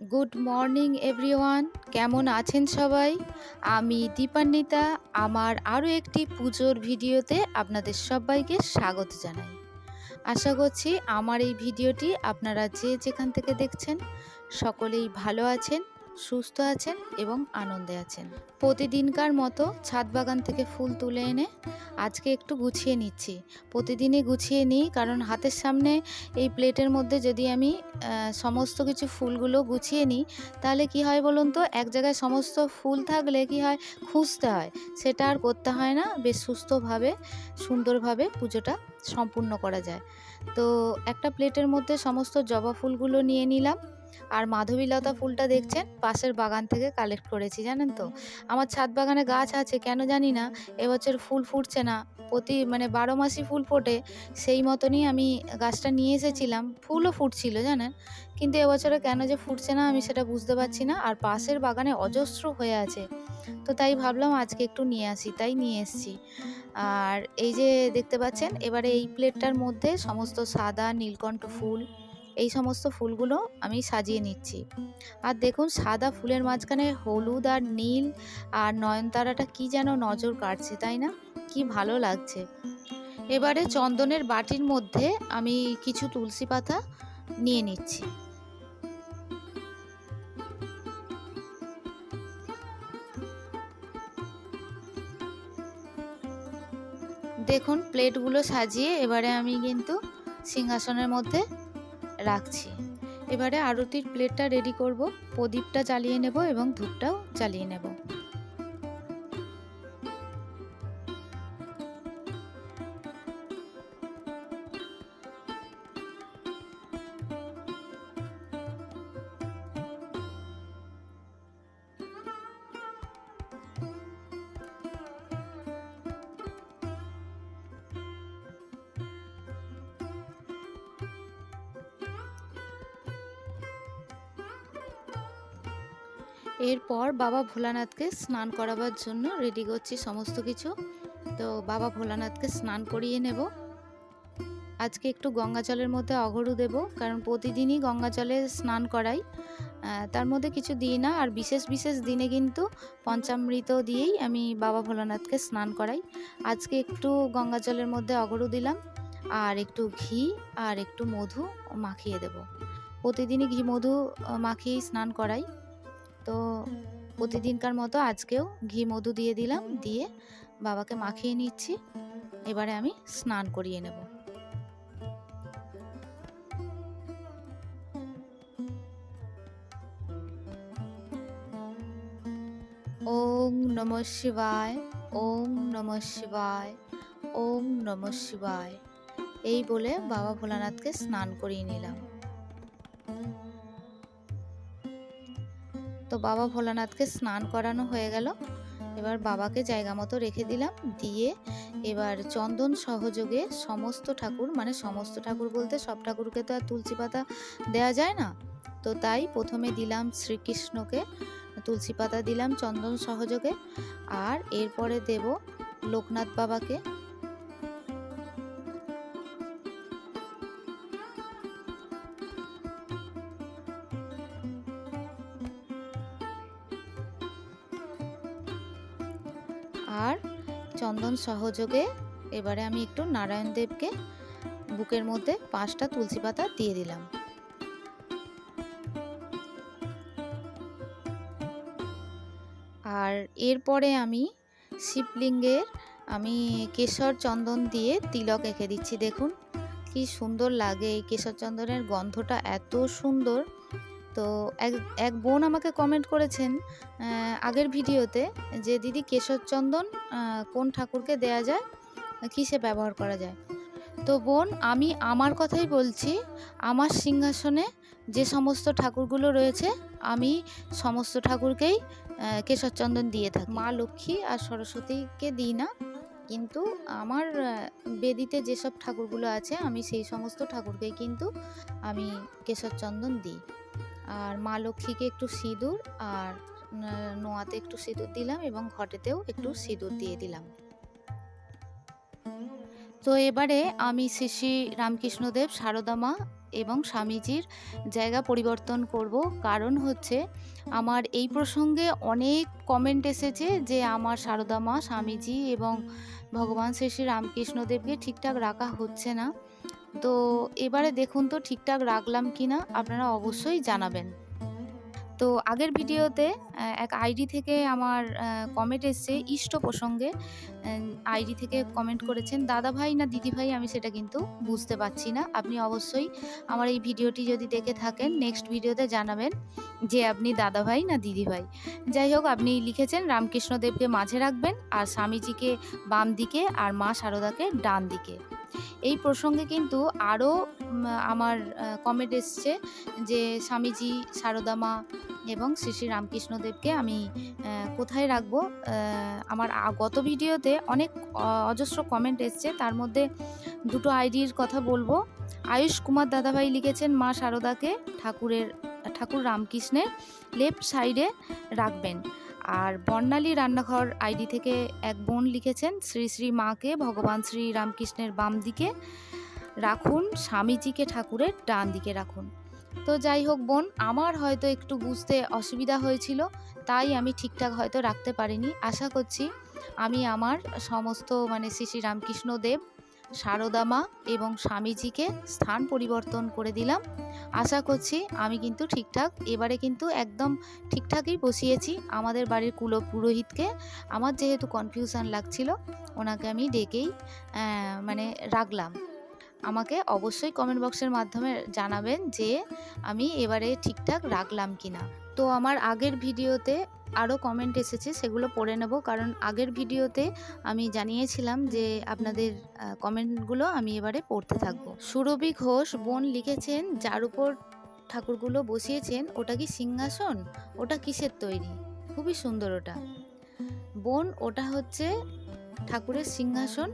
Good morning everyone কেমন আছেন সবাই? আমি দীপান্বিতা। আমার আরও একটি পুজোর ভিডিওতে আপনাদের সবাইকে স্বাগত জানাই। আশা করছি আমার এই ভিডিওটি আপনারা যে যেখান থেকে দেখছেন, সকলেই ভালো আছেন। সুস্থ আছেন এবং আনন্দে আছেন। প্রতিদিনকার মতো ছাদ বাগান থেকে ফুল তুলে এনে আজকে একটু গুছিয়ে নিচ্ছি। প্রতিদিনই গুছিয়ে নিই কারণ হাতের সামনে এই প্লেটের মধ্যে যদি আমি সমস্ত কিছু ফুলগুলো গুছিয়ে নিই, তাহলে কি হয় বলুন তো? এক জায়গায় সমস্ত ফুল থাকলে কি হয়? খুঁজতে হয়। সেটা আর করতে হয় না। বেশ সুস্থভাবে, সুন্দরভাবে পুজোটা সম্পূর্ণ করা যায়। তো একটা প্লেটের মধ্যে সমস্ত জবা ফুলগুলো নিয়ে নিলাম। আর মাধবীলতা ফুলটা দেখছেন? পাশের বাগান থেকে কালেক্ট করেছি, জানেন তো? আমার ছাদ বাগানে গাছ আছে, কেন জানি না, এবছর ফুল ফুটছে না। প্রতি মানে বারো মাসই ফুল ফোটে, সেই মতনই আমি গাছটা নিয়ে এসেছিলাম। ফুলও ফুটছিল, জানেন? কিন্তু এবছরে কেন যে ফুটছে না, আমি সেটা বুঝতে পারছি না, আর পাশের বাগানে অজস্র হয়ে আছে। তো তাই ভাবলাম আজকে একটু নিয়ে আসি, তাই নিয়ে এসেছি। আর এই যে দেখতে পাচ্ছেন, এবারে এই প্লেটটার মধ্যে সমস্ত সাদা, নীলকণ্ঠ ফুল এই সমস্ত ফুলগুলো আমি সাজিয়ে নিচ্ছি। আর দেখুন, সাদা ফুলের মাঝখানে হলুদ আর নীল আর নয়নতারাটা কি যেন নজর কাটছে তাই না? কি ভালো লাগছে। এবারে চন্দনের বাটির মধ্যে আমি কিছু তুলসী পাতা নিয়ে নিচ্ছি। দেখুন, প্লেটগুলো সাজিয়ে এবারে আমি কিন্তু সিংহাসনের মধ্যে রাখছি। এবারে আরতির প্লেটটা রেডি করব প্রদীপটা জ্বালিয়ে নেব এবং ধূপটাও জ্বালিয়ে নেব। এরপর বাবা ভোলানাথকে স্নান করাবার জন্য রেডি করছি সমস্ত কিছু। তো বাবা ভোলানাথকে স্নান করিয়ে নেব। আজকে একটু গঙ্গা জলের মধ্যে অঘরু দেব, কারণ প্রতিদিনই গঙ্গা জলে স্নান করাই। তার মধ্যে কিছু দিই না, আর বিশেষ বিশেষ দিনে কিন্তু পঞ্চামৃত দিয়েই আমি বাবা ভোলানাথকে স্নান করাই। আজকে একটু গঙ্গা জলের মধ্যে অগরু দিলাম, আর একটু ঘি, আর একটু মধু মাখিয়ে দেব। প্রতিদিনই ঘি মধু মাখিয়েই স্নান করাই। তো প্রতিদিনকার মতো আজকেও ঘি মধু দিয়ে দিলাম, দিয়ে বাবাকে মাখিয়ে নিচ্ছি। এবারে আমি স্নান করিয়ে নেব। ওম নম শিবায়, ওম নম শিবায়, ওম নম শিবায়। এই বলে বাবা ভোলানাথকে স্নান করিয়ে নিলাম। তো বাবা ভোলানাথকে স্নান করানো হয়ে গেল। এবার বাবাকে জায়গা মতো রেখে দিলাম। দিয়ে এবার চন্দন সহযোগে সমস্ত ঠাকুর মানে সমস্ত ঠাকুর বলতে সব ঠাকুরকে তো আর তুলসী পাতা দেওয়া যায় না। তো তাই প্রথমে দিলাম শ্রীকৃষ্ণকে, তুলসী পাতা দিলাম চন্দন সহযোগে। আর এরপরে দেব লোকনাথ বাবাকে। আর চন্দন সহযোগে এবারে আমি একটু নারায়ণ দেবকে বুকের মধ্যে পাঁচটা তুলসী পাতা দিয়ে দিলাম। আর এরপরে আমি শিবলিঙ্গের আমি কেশর চন্দন দিয়ে তিলক এঁকে দিচ্ছি, দেখুন। কি সুন্দর লাগে এই কেশর চন্দনের গন্ধটা, এত সুন্দর। তো এক এক বোন আমাকে কমেন্ট করেছেন আগের ভিডিওতে যে দিদি কেশর চন্দন কোন ঠাকুরকে দেয়া যায়? কিসে ব্যবহার করা যায়? তো বোন আমি আমার কথাই বলছি আমার সিংহাসনে যে সমস্ত ঠাকুরগুলো রয়েছে আমি সমস্ত ঠাকুরকেই আহ, কেশর চন্দন দিয়ে থাকি। মা লক্ষ্মী আর সরস্বতীকে দিই না কিন্তু আমার বেদিতে যেসব ঠাকুরগুলো আছে আমি সেই সমস্ত ঠাকুরকেই কিন্তু আমি কেশর চন্দন দিই। আর মা লক্ষ্মীকে একটু সিঁদুর আর নোয়াতে একটু সিঁদুর দিলাম এবং ঘটেতেও একটু সিঁদুর দিয়ে দিলাম। তো এবারে আমি শ্রী শ্রী রামকৃষ্ণদেব মা এবং স্বামীজির জায়গা পরিবর্তন করব। কারণ হচ্ছে আমার এই প্রসঙ্গে অনেক কমেন্ট এসেছে যে আমার মা, স্বামীজি এবং ভগবান শ্রী শ্রী রামকৃষ্ণদেবকে ঠিকঠাক রাখা হচ্ছে না। তো এবারে দেখুন তো ঠিকঠাক রাখলাম কি না আপনারা অবশ্যই জানাবেন। তো আগের ভিডিওতে এক আইডি থেকে আমার কমেন্ট এসছে ইষ্ট প্রসঙ্গে। আইডি থেকে কমেন্ট করেছেন দাদা ভাই না দিদি ভাই আমি সেটা কিন্তু বুঝতে পারছি না। আপনি অবশ্যই আমার এই ভিডিওটি যদি দেখে থাকেন নেক্সট ভিডিওতে জানাবেন যে আপনি দাদা ভাই না দিদি ভাই যাই হোক, আপনি লিখেছেন, রামকৃষ্ণদেবকে মাঝে রাখবেন আর স্বামীজিকে বাম দিকে আর মা শারদাকে ডান দিকে। এই প্রসঙ্গে কিন্তু আরও আমার কমেন্ট এসছে যে স্বামীজি সারদা মা এবং শ্রী শ্রী রামকৃষ্ণদেবকে আমি কোথায় রাখব? আমার গত ভিডিওতে অনেক অজস্র কমেন্ট এসছে। তার মধ্যে দুটো আইডির কথা বলব। আয়ুষ কুমার দাদাভাই লিখেছেন, মা সারদাকে ঠাকুরের, ঠাকুর রামকৃষ্ণের লেফট সাইডে রাখবেন। আর বর্ণালী রান্নাঘর আইডি থেকে এক বোন লিখেছেন, শ্রী শ্রী মাকে ভগবান শ্রী রামকৃষ্ণের বাম দিকে রাখুন, স্বামীজিকে ঠাকুরের ডান দিকে রাখুন। তো যাই হোক বোন, আমার হয়তো একটু বুঝতে অসুবিধা হয়েছিল, তাই আমি ঠিকঠাক হয়তো রাখতে পারিনি। আশা করছি আমি আমার সমস্ত মানে শ্রী শ্রী রামকৃষ্ণ দেব সারদা মা এবং স্বামীজিকে স্থান পরিবর্তন করে দিলাম। আশা করছি আমি কিন্তু ঠিকঠাক, এবারে কিন্তু একদম ঠিকঠাকই বসিয়েছি আমাদের বাড়ির কুল পুরোহিতকে আমার যেহেতু কনফিউশন লাগছিল, ওনাকে আমি ডেকেই মানে রাখলাম। আমাকে অবশ্যই কমেন্ট বক্সের মাধ্যমে জানাবেন যে আমি এবারে ঠিকঠাক রাখলাম কি না তো আমার আগের ভিডিওতে আরও কমেন্ট এসেছে, সেগুলো পড়ে নেব। কারণ আগের ভিডিওতে আমি জানিয়েছিলাম যে আপনাদের কমেন্টগুলো আমি এবারে পড়তে থাকব। সুরভি ঘোষ বোন লিখেছেন, যার উপর ঠাকুরগুলো বসিয়েছেন, ওটা কি সিংহাসন? ওটা কিসের তৈরি? খুবই সুন্দর ওটা। বোন, ওটা হচ্ছে ঠাকুরের সিংহাসন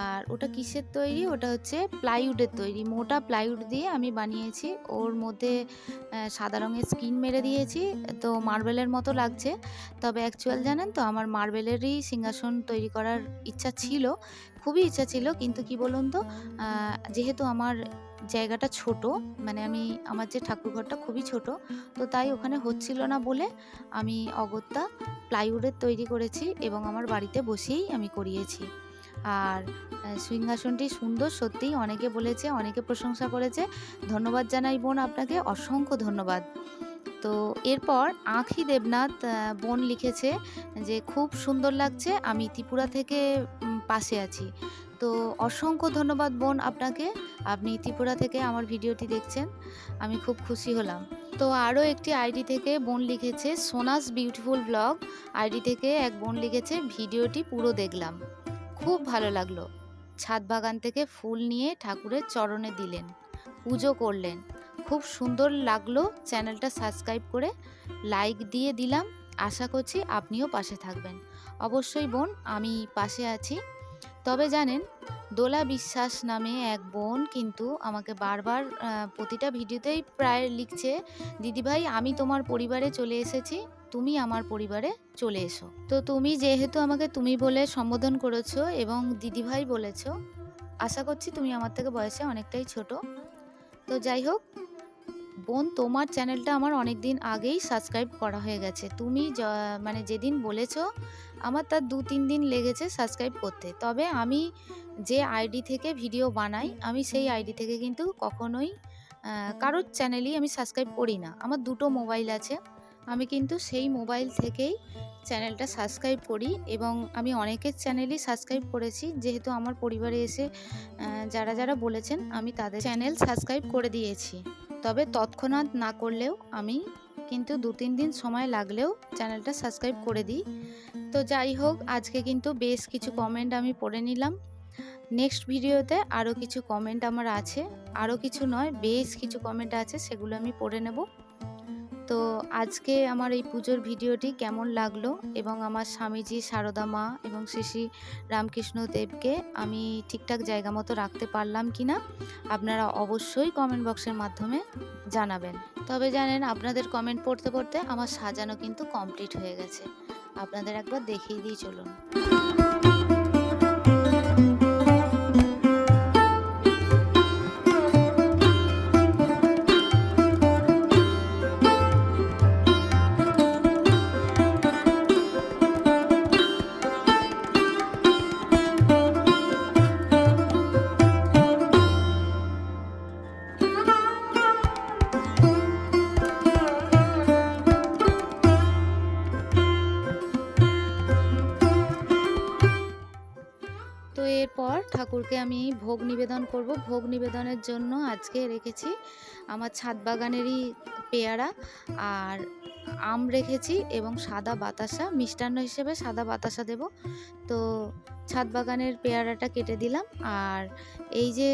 আর ওটা কিসের তৈরি? ওটা হচ্ছে প্লাইউডের তৈরি। মোটা প্লাইউড দিয়ে আমি বানিয়েছি। ওর মধ্যে সাদা রঙের স্কিন মেরে দিয়েছি। তো মার্বেলের মতো লাগছে। তবে অ্যাকচুয়াল জানেন তো, আমার মার্বেলেরই সিংহাসন তৈরি করার ইচ্ছা ছিল। খুবই ইচ্ছা ছিল, কিন্তু কি বলুন তো যেহেতু আমার জায়গাটা ছোট মানে আমি, আমার যে ঠাকুরঘরটা খুবই ছোট, তো তাই ওখানে হচ্ছিল না বলে আমি অগত্যা প্লাইউডের তৈরি করেছি এবং আমার বাড়িতে বসেই আমি করিয়েছি। আর সিংহাসনটি সুন্দর সত্যিই অনেকে বলেছে, অনেকে প্রশংসা করেছে। ধন্যবাদ জানাই বোন আপনাকে, অসংখ্য ধন্যবাদ। তো এরপর আঁখি দেবনাথ বোন লিখেছে যে, খুব সুন্দর লাগছে, আমি ত্রিপুরা থেকে পাশে আছি। তো অসংখ্য ধন্যবাদ বোন আপনাকে, আপনি ত্রিপুরা থেকে আমার ভিডিওটি দেখছেন, আমি খুব খুশি হলাম। তো আরও একটি আইডি থেকে বোন লিখেছে, সোনাস বিউটিফুল ব্লগ। আইডি থেকে এক বোন লিখেছে, ভিডিওটি পুরো দেখলাম। খুব ভালো লাগল। ছাদ বাগান থেকে ফুল নিয়ে ঠাকুরের চরণে দিলেন, পুজো করলেন। খুব সুন্দর লাগল চ্যানেলটা সাবস্ক্রাইব করে লাইক দিয়ে দিলাম। আশা করছি আপনিও পাশে থাকবেন। অবশ্যই বোন, আমি পাশে আছি। তবে জানেন, দোলা বিশ্বাস নামে এক বোন কিন্তু আমাকে বারবার প্রতিটা ভিডিওতেই প্রায় লিখছে দিদিভাই আমি তোমার পরিবারে চলে এসেছি, তুমি আমার পরিবারে চলে এসো। তো তুমি যেহেতু আমাকে তুমি বলে সম্বোধন করেছ এবং দিদিভাই বলেছ, আশা করছি তুমি আমার থেকে বয়সে অনেকটাই ছোট। তো যাই হোক বোন, তোমার চ্যানেলটা আমার অনেক দিন আগেই সাবস্ক্রাইব করা হয়ে গেছে। তুমি মানে যেদিন বলেছ, আমার তার দু, তিন দিন লেগেছে সাবস্ক্রাইব করতে। তবে আমি যে আইডি থেকে ভিডিও বানাই, আমি সেই আইডি থেকে কিন্তু কখনোই কারোর চ্যানেলই আমি সাবস্ক্রাইব করি না। আমার দুটো মোবাইল আছে। আমি কিন্তু সেই মোবাইল থেকেই চ্যানেলটা সাবস্ক্রাইব করি এবং আমি অনেকের চ্যানেলই সাবস্ক্রাইব করেছি। যেহেতু আমার পরিবারে এসে যারা যারা বলেছেন, আমি তাদের চ্যানেল সাবস্ক্রাইব করে দিয়েছি। তবে তৎক্ষণাৎ না করলেও আমি কিন্তু দু তিন দিন সময় লাগলেও চ্যানেলটা সাবস্ক্রাইব করে দিই। তো যাই হোক, আজকে কিন্তু বেশ কিছু কমেন্ট আমি পড়ে নিলাম। নেক্সট ভিডিওতে আরও কিছু কমেন্ট আমার আছে। আরও কিছু নয়, বেশ কিছু কমেন্ট আছে, সেগুলো আমি পড়ে নেব। তো আজকে আমার এই পুজোর ভিডিওটি কেমন লাগল? এবং আমার স্বামীজি সারদা মা এবং শ্রী রামকৃষ্ণ দেবকে আমি ঠিকঠাক জায়গা মতো রাখতে পারলাম কি না আপনারা অবশ্যই কমেন্ট বক্সের মাধ্যমে জানাবেন। তবে জানেন, আপনাদের কমেন্ট পড়তে পড়তে আমার সাজানো কিন্তু কমপ্লিট হয়ে গেছে। আপনাদের একবার দেখিয়ে দিয়ে চলুন। ঠাকুরকে আমি ভোগ নিবেদন করব। ভোগ নিবেদনের জন্য আজকে রেখেছি আমার ছাদ বাগানেরই পেয়ারা আর আম রেখেছি এবং সাদা বাতাসা, মিষ্টান্ন হিসেবে সাদা বাতাসা দেব। তো ছাদ বাগানের পেয়ারাটা কেটে দিলাম আর এই যে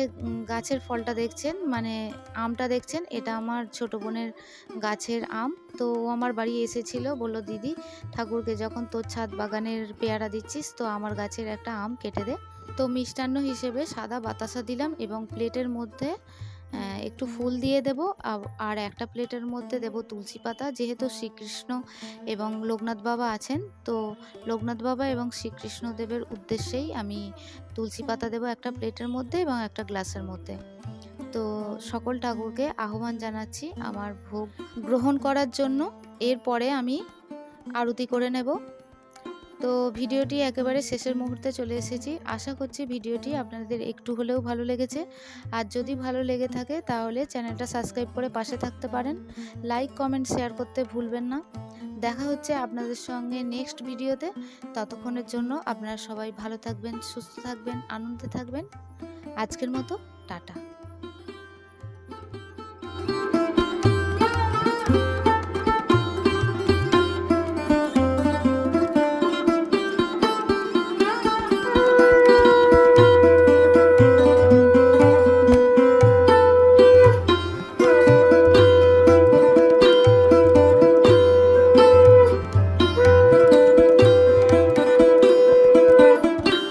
গাছের ফলটা দেখছেন মানে আমটা দেখছেন, এটা আমার ছোট বোনের গাছের আম। তো ও আমার বাড়ি এসেছিল, বলল, দিদি, ঠাকুরকে যখন তোর ছাদ বাগানের পেয়ারা দিচ্ছিস, তো আমার গাছের একটা আম কেটে দে। তো মিষ্টান্ন হিসেবে সাদা বাতাসা দিলাম এবং প্লেটের মধ্যে একটু ফুল দিয়ে দেব। আর একটা প্লেটের মধ্যে দেব তুলসী পাতা। যেহেতু শ্রীকৃষ্ণ এবং লোকনাথ বাবা আছেন তো লোকনাথ বাবা এবং শ্রীকৃষ্ণ দেবের উদ্দেশ্যেই আমি তুলসী পাতা দেব একটা প্লেটের মধ্যে এবং একটা গ্লাসের মধ্যে। তো সকল ঠাকুরকে আহ্বান জানাচ্ছি আমার ভোগ গ্রহণ করার জন্য। এরপরে আমি আরতি করে নেব। তো ভিডিওটি একেবারে শেষের মুহূর্তে চলে এসেছি। আশা করছি ভিডিওটি আপনাদের একটু হলেও ভালো লেগেছে। আর যদি ভালো লেগে থাকে তাহলে চ্যানেলটা সাবস্ক্রাইব করে পাশে থাকতে পারেন। লাইক, কমেন্ট, শেয়ার করতে ভুলবেন না। দেখা হচ্ছে আপনাদের সঙ্গে নেক্সট ভিডিওতে। ততক্ষণের জন্য আপনারা সবাই ভালো থাকবেন, সুস্থ থাকবেন, আনন্দে থাকবেন। আজকের মতো, টাটা।